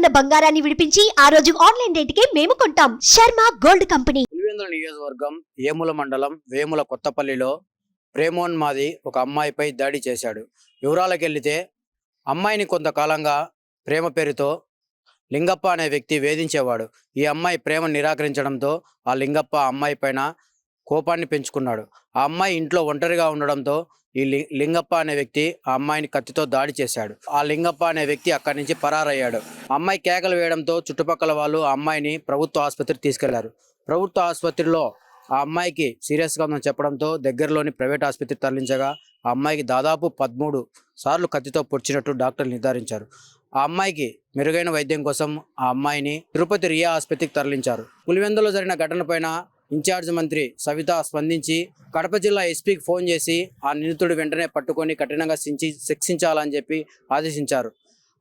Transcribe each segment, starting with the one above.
ఉన్న బంగారాన్ని విడిపించి ఆ రోజు ఆన్లైన్ రేటుకే మేము కొంటాం. Sharma gold company. పులివెందుల నియోజకవర్గం ఏముల మండలం వేముల కొత్తపల్లిలో ప్రేమోన్మాది ఒక అమ్మాయిపై దాడి చేశాడు. వివరాలకెళ్ళితే అమ్మాయిని కొంతకాలంగా ప్రేమ పేరుతో లింగప్ప అనే వ్యక్తి వేధించేవాడు. ఈ అమ్మాయి ప్రేమ నిరాకరించడంతో ఆ లింగప్ప అమ్మాయి పైన కోపాన్ని పెంచుకున్నాడు. ఆ అమ్మాయి ఇంట్లో ఒంటరిగా ఉండడంతో ఈ లింగప్ప అనే వ్యక్తి ఆ అమ్మాయిని కత్తితో దాడి చేశాడు. ఆ లింగప్ప అనే వ్యక్తి అక్కడి నుంచి పరారయ్యాడు. అమ్మాయి కేకలు వేయడంతో చుట్టుపక్కల వాళ్ళు ఆ అమ్మాయిని ప్రభుత్వ ఆసుపత్రికి తీసుకెళ్ళారు. ప్రభుత్వ ఆసుపత్రిలో ఆ అమ్మాయికి సీరియస్గా ఉందని చెప్పడంతో దగ్గరలోని ప్రైవేట్ ఆసుపత్రికి తరలించగా ఆ అమ్మాయికి దాదాపు పదమూడు సార్లు కత్తితో పొడిచినట్టు డాక్టర్లు నిర్ధారించారు. ఆ అమ్మాయికి మెరుగైన వైద్యం కోసం ఆ అమ్మాయిని తిరుపతి రియా ఆసుపత్రికి తరలించారు. పులివెందులో జరిగిన ఘటనపైన ఇన్ఛార్జ్ మంత్రి సవిత స్పందించి కడప జిల్లా ఎస్పీకి ఫోన్ చేసి ఆ నిందితుడు వెంటనే పట్టుకొని కఠినంగా శించి శిక్షించాలని చెప్పి ఆదేశించారు.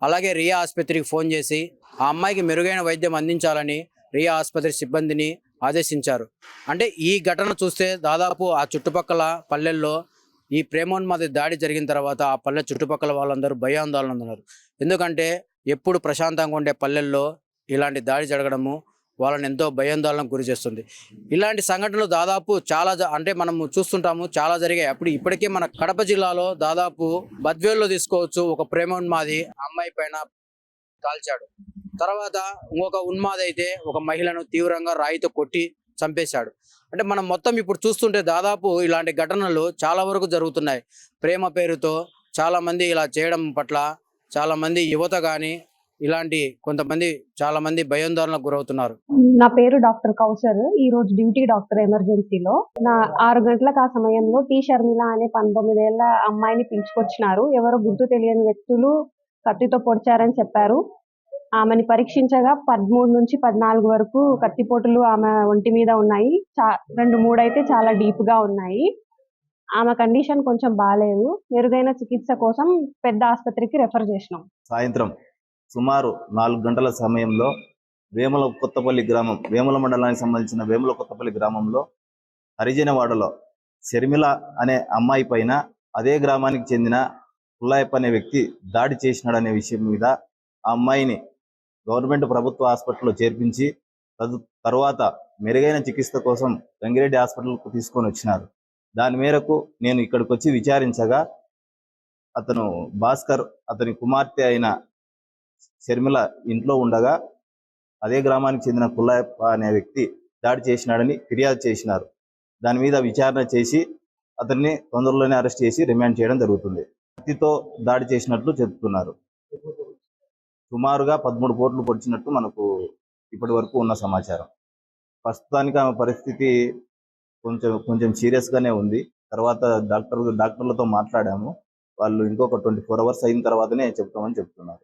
అలాగే రియా ఆసుపత్రికి ఫోన్ చేసి ఆ అమ్మాయికి మెరుగైన వైద్యం అందించాలని రియా ఆసుపత్రి సిబ్బందిని ఆదేశించారు. అంటే ఈ ఘటన చూస్తే దాదాపు ఆ చుట్టుపక్కల పల్లెల్లో ఈ ప్రేమోన్మాది దాడి జరిగిన తర్వాత ఆ పల్లె చుట్టుపక్కల వాళ్ళందరూ భయాందోళన ఉన్నారు. ఎందుకంటే ఎప్పుడు ప్రశాంతంగా ఉండే పల్లెల్లో ఇలాంటి దాడి జరగడము వాళ్ళని ఎంతో భయాందోళనకు గురి చేస్తుంది. ఇలాంటి సంఘటనలు దాదాపు చాలా అంటే మనము చూస్తుంటాము చాలా జరిగాయి. అప్పుడు ఇప్పటికే మన కడప జిల్లాలో దాదాపు బద్వేల్లో తీసుకోవచ్చు ఒక ప్రేమోన్మాది అమ్మాయి పైన కాల్చాడు. తర్వాత ఇంకొక ఉన్మాది అయితే ఒక మహిళను తీవ్రంగా రాయితో కొట్టి చంపేశాడు. అంటే మనం మొత్తం ఇప్పుడు చూస్తుంటే దాదాపు ఇలాంటి ఘటనలు చాలా వరకు జరుగుతున్నాయి. ప్రేమ పేరుతో చాలామంది ఇలా చేయడం పట్ల చాలామంది యువత కానీ ఇలాంటి కొంతమంది చాలా మంది భయాందోళనకు గురవుతున్నారు. నా పేరు డాక్టర్ కౌసర్ ఈ రోజు డ్యూటీ డాక్టర్ ఎమర్జెన్సీలో. నా ఆరు గంటలకు ఆ సమయంలో టీ షర్మిల అనే పంతొమ్మిదేళ్ళ అమ్మాయిని పిలుచుకొచ్చినారు. ఎవరో గుర్తు తెలియని వ్యక్తులు కత్తితో పొడిచారని చెప్పారు. ఆమెని పరీక్షించగా పదమూడు నుంచి పద్నాలుగు వరకు కత్తిపోటులు ఆమె ఒంటి మీద ఉన్నాయి. చా రెండు మూడు అయితే చాలా డీప్గా ఉన్నాయి. ఆమె కండిషన్ కొంచెం బాగాలేదు మెరుగైన చికిత్స కోసం పెద్ద ఆసుపత్రికి రెఫర్ చేసినాం. సాయంత్రం సుమారు నాలుగు గంటల సమయంలో వేముల కొత్తపల్లి గ్రామం వేముల మండలానికి సంబంధించిన వేముల కొత్తపల్లి గ్రామంలో హరిజనవాడలో షర్మిల అనే అమ్మాయి పైన అదే గ్రామానికి చెందిన పుల్లాయప్ప అనే వ్యక్తి దాడి చేసినాడనే విషయం మీద ఆ అమ్మాయిని గవర్నమెంట్ ప్రభుత్వ హాస్పిటల్లో చేర్పించి తదు తర్వాత మెరుగైన చికిత్స కోసం రంగిరెడ్డి హాస్పిటల్కు తీసుకొని వచ్చినారు. దాని మేరకు నేను ఇక్కడికి వచ్చి విచారించగా అతను భాస్కర్ అతని కుమార్తె అయిన షర్మిల ఇంట్లో ఉండగా అదే గ్రామానికి చెందిన కుల్లాయప్ప అనే వ్యక్తి దాడి చేసినాడని ఫిర్యాదు చేసినారు. దాని మీద విచారణ చేసి అతన్ని తొందరలోనే అరెస్ట్ చేసి రిమాండ్ చేయడం జరుగుతుంది. కత్తితో దాడి చేసినట్లు చెప్తున్నారు సుమారుగా పదమూడు కోట్లు పొడిచినట్టు మనకు ఇప్పటి వరకు ఉన్న సమాచారం. ప్రస్తుతానికి ఆమె పరిస్థితి కొంచెం కొంచెం సీరియస్గానే ఉంది. తర్వాత డాక్టర్ డాక్టర్లతో మాట్లాడాము. వాళ్ళు ఇంకొక ట్వంటీ ఫోర్ అవర్స్ అయిన తర్వాతనే చెప్తామని చెప్తున్నారు.